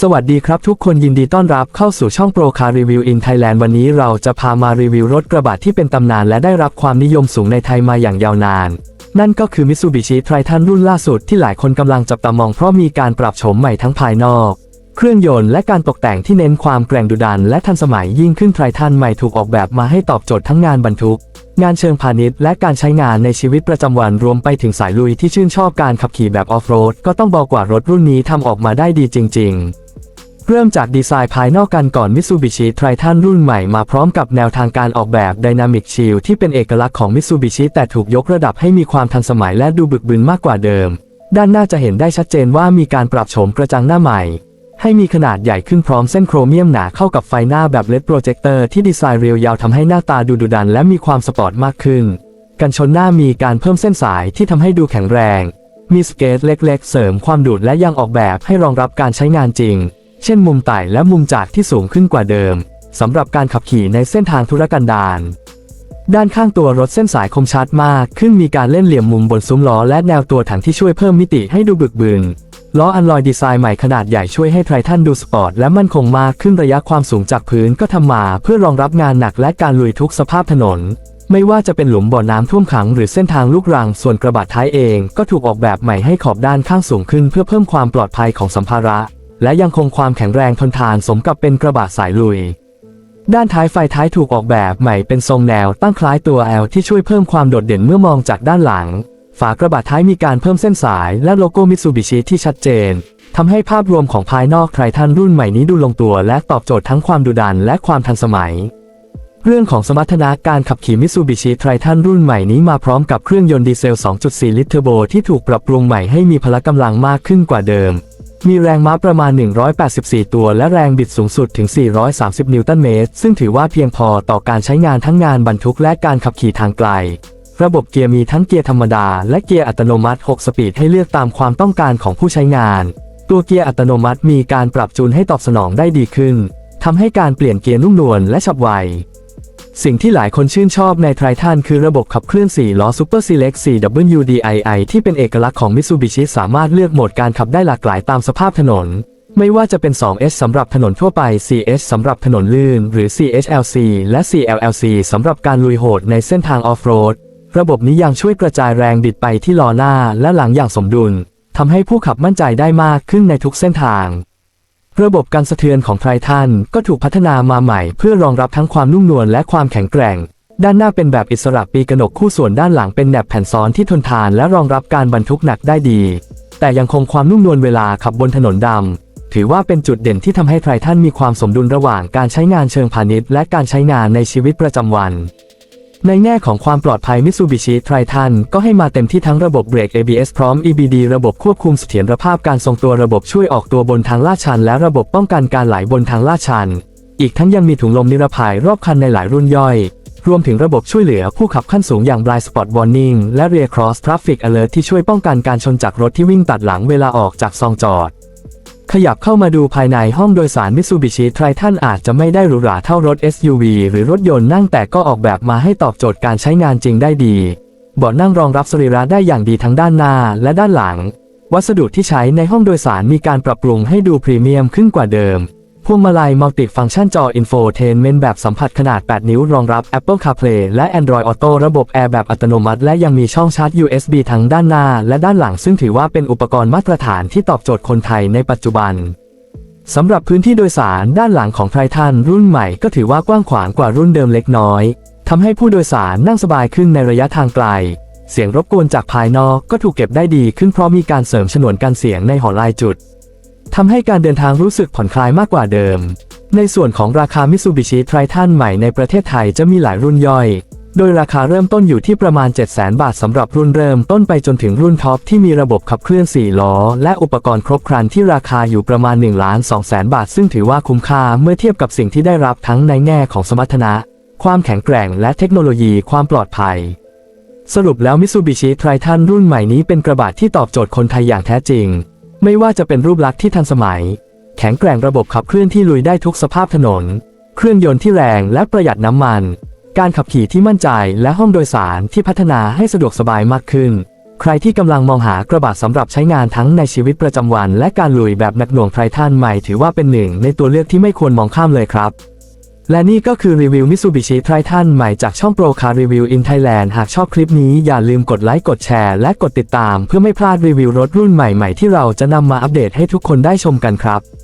สวัสดีครับทุกคนยินดีต้อนรับเข้าสู่ช่องโปรคาริวิวอินไทยแลนด์วันนี้เราจะพามารีวิวรถกระบะที่เป็นตำนานและได้รับความนิยมสูงในไทยมาอย่างยาวนาน นั่นก็คือ Mitsubishi Triton รุ่นล่าสุดที่หลายคนกำลังจับตามองเพราะมีการปรับโฉมใหม่ทั้งภายนอก เครื่องยนต์และการตกแต่งที่เน้นความแกร่งดุดันและทันสมัยยิ่งขึ้นไททันใหม่ถูกออกแบบมาให้ตอบโจทย์ทั้งงานบรรทุก งานเชิงพาณิชย์และการใช้งานในชีวิตประจำวันรวมไปถึงสายลุยที่ชื่นชอบการขับขี่แบบออฟโรดก็ต้องบอกว่ารถรุ่นนี้ทำออกมาได้ดีจริง ๆเริ่มจากดีไซน์ภายนอกกันก่อน Mitsubishi Triton รุ่นใหม่มาพร้อมกับแนวทางการออกแบบ Dynamic Shield ที่เป็นเอกลักษณ์ของ Mitsubishi แต่ถูกยกระดับให้มีความทันสมัยและดูบึกบึนมากกว่าเดิม ด้านหน้าจะเห็นได้ชัดเจนว่ามีการปรับโฉมกระจังหน้าใหม่ ให้มีขนาดใหญ่ขึ้นพร้อมเส้นโครเมียมหนาเข้ากับไฟหน้าแบบเลดโปรเจคเตอร์ที่ดีไซน์เรียวยาวทำให้หน้าตาดูดุดันและมีความสปอร์ตมากขึ้น กันชนหน้ามีการเพิ่มเส้นสายที่ทำให้ดูแข็งแรง มีสเกตเล็กๆ เสริมความดูดและยังออกแบบให้รองรับการใช้งานจริง เช่น มุมไต่และมุมจากที่สูงขึ้นกว่าเดิมสำหรับการขับขี่ในเส้นทางธุรกันดารด้านข้างตัวรถเส้นสายคมชัดมาก ขึ้นมีการเล่นเหลี่ยมมุมบนซุ้มล้อและแนวตัวถังที่ช่วยเพิ่มมิติให้ดูบึกบึน ล้ออันลอยดีไซน์ใหม่ขนาดใหญ่ช่วยให้ไททันดูสปอร์ตและมั่นคงมากขึ้นระยะความสูงจากพื้นก็ทำมาเพื่อรองรับงานหนักและการลุยทุกสภาพถนน ไม่ว่าจะเป็นหลุมบ่อน้ำท่วมขังหรือเส้นทางลูกรังส่วนกระบะท้ายเองก็ถูกออกแบบใหม่ให้ขอบด้านข้างสูงขึ้นเพื่อเพิ่มความปลอดภัยของสัมภาระ และยังคงความแข็งแรงทนทานสมกับเป็นกระบะสายลุยด้านท้ายไฟท้ายถูกออกแบบใหม่เป็นทรงแนวตั้งคล้ายตัว L ที่ช่วยเพิ่มความโดดเด่นเมื่อมองจากด้านหลัง ฝากระบะท้ายมีการเพิ่มเส้นสายและโลโก้มิตซูบิชิที่ชัดเจนทำให้ภาพรวมของภายนอกไททันรุ่นใหม่นี้ดูลงตัวและตอบโจทย์ทั้งความดุดันและความทันสมัย เรื่องของสมรรถนะการขับขี่มิตซูบิชิไททันรุ่นใหม่นี้มาพร้อมกับเครื่องยนต์ดีเซล 2.4 ลิตรเทอร์โบที่ถูกปรับปรุงใหม่ให้มีพละกำลังมากขึ้นกว่าเดิม มีแรงม้าประมาณ 184 ตัว และแรงบิดสูงสุดถึง 430 นิวตันเมตร ซึ่งถือว่าเพียงพอต่อการใช้งานทั้งงานบรรทุกและการขับขี่ทางไกล ระบบเกียร์มีทั้งเกียร์ธรรมดาและเกียร์อัตโนมัติ 6 สปีดให้เลือกตามความต้องการของผู้ใช้งาน ตัวเกียร์อัตโนมัติมีการปรับจูนให้ตอบสนองได้ดีขึ้นทำให้การเปลี่ยนเกียร์นุ่มนวลและฉับไว สิ่งที่หลายคนชื่นชอบในไททันคือระบบขับเคลื่อน 4 ล้อ Super Select 4WDII ที่เป็นเอกลักษณ์ของ Mitsubishi สามารถเลือกโหมดการขับได้หลากหลายตามสภาพถนนไม่ว่าจะเป็น 2S สำหรับถนนทั่วไป 4S สำหรับถนนลื่น หรือ 4HLC และ 4LLC สำหรับการลุยโหดในเส้นทางออฟโรด ระบบนี้ยังช่วยกระจายแรงบิดไปที่ล้อหน้าและหลังอย่างสมดุลทำให้ผู้ขับมั่นใจได้มากขึ้นในทุกเส้นทาง ระบบการสะเทือนของไททันก็ถูกพัฒนามาใหม่ เพื่อรองรับทั้งความนุ่มนวลและความแข็งแกร่ง ด้านหน้าเป็นแบบอิสระปีกระหนกคู่ส่วนด้านหลังเป็นแหนบแผ่นซ้อนที่ทนทานและรองรับการบรรทุกหนักได้ดี แต่ยังคงความนุ่มนวลเวลาขับบนถนนดำถือว่าเป็นจุดเด่นที่ทำให้ไททันมีความสมดุลระหว่างการใช้งานเชิงพาณิชย์และการใช้งานในชีวิตประจำวัน ในแง่ของความปลอดภัย Mitsubishi Triton ก็ให้มาเต็มที่ทั้งระบบเบรก ABS พร้อม EBD ระบบควบคุมเสถียรภาพการทรงตัวระบบช่วยออกตัวบนทางลาดชัน และระบบป้องกันการไหลบนทางลาดชัน อีกทั้งยังมีถุงลมนิรภัยรอบคันในหลายรุ่นย่อย รวมถึงระบบช่วยเหลือผู้ขับขั้นสูงอย่าง Blind Spot Warning และ Rear Cross Traffic Alert ที่ช่วยป้องกันการชนจากรถที่วิ่งตัดหลังเวลาออกจากซองจอด ขยับเข้ามาดูภายในห้องโดยสารมิตซูบิชิไทรท่านอาจจะไม่ได้หรูหราเท่ารถ SUV หรือรถยนต์นั่งแต่ก็ออกแบบมาให้ตอบโจทย์การใช้งานจริงได้ดีเบาะนั่งรองรับสรีระได้อย่างดีทั้งด้านหน้าและด้านหลัง วัสดุที่ใช้ในห้องโดยสารมีการปรับปรุงให้ดูพรีเมียมขึ้นกว่าเดิม พวงมาลัยมัลติฟัง c t ชันจออินโฟเทนเมนแบบสัมผัสขนาด 8 นิ้ว รองรับ Apple CarPlay และ Android Auto ระบบแอร์แบบอัตโนมัติ และยังมีช่องชาร์จ USB ทั้งด้านหน้า และด้านหลัง ซึ่งถือว่าเป็นอุปกรณ์มาตรฐานที่ตอบโจทย์คนไทยในปัจจุบันสำหรับพื้นที่โดยสารด้านหลังของไททันรุ่นใหม่ก็ถือว่ากว้างขวางกว่ารุ่นเดิมเล็กน้อยทำให้ผู้โดยสารนั่งสบายขึ้นในระยะทางไกล เสียงรบกวนจากภายนอกก็ถูกเก็บได้ดีขึ้นเพราะมีการเสริมฉนวนกันเสียงในหอลายจุด ทำให้การเดินทางรู้สึกผ่อนคลายมากกว่าเดิม ในส่วนของราคา Mitsubishi Triton ใหม่ในประเทศไทยจะมีหลายรุ่นย่อย โดยราคาเริ่มต้นอยู่ที่ประมาณ 700,000 บาทสำหรับรุ่นเริ่มต้นไปจนถึงรุ่นท็อปที่มีระบบขับเคลื่อน 4 ล้อ และอุปกรณ์ครบครันที่ราคาอยู่ประมาณ1ล้าน2 0 0 0 0บาท ซึ่งถือว่าคุ้มค่าเมื่อเทียบกับสิ่งที่ได้รับทั้งในแง่ของสมรรถนะ ความแข็งแกร่ง และเทคโนโลยีความปลอดภัยสรุปแล้ว Mitsubishi Triton รุ่นใหม่นี้เป็นกระบะที่ตอบโจทย์คนไทยอย่างแท้จริง ไม่ว่าจะเป็นรูปลักษณ์ที่ทันสมัย แข็งแกร่งระบบขับเคลื่อนที่ลุยได้ทุกสภาพถนน เครื่องยนต์ที่แรงและประหยัดน้ำมัน การขับขี่ที่มั่นใจและห้องโดยสารที่พัฒนาให้สะดวกสบายมากขึ้น ใครที่กำลังมองหากระบะสำหรับใช้งานทั้งในชีวิตประจำวัน และการลุยแบบหนักหน่วงไททันใหม่ถือว่าเป็นหนึ่งในตัวเลือกที่ไม่ควรมองข้ามเลยครับ และนี่ก็คือรีวิว Mitsubishi Triton ใหม่จากช่อง Pro Car Review in Thailand หากชอบคลิปนี้อย่าลืมกดไลค์กดแชร์และกดติดตาม เพื่อไม่พลาดรีวิวรถรุ่นใหม่ๆที่เราจะนำมาอัปเดตให้ทุกคนได้ชมกันครับ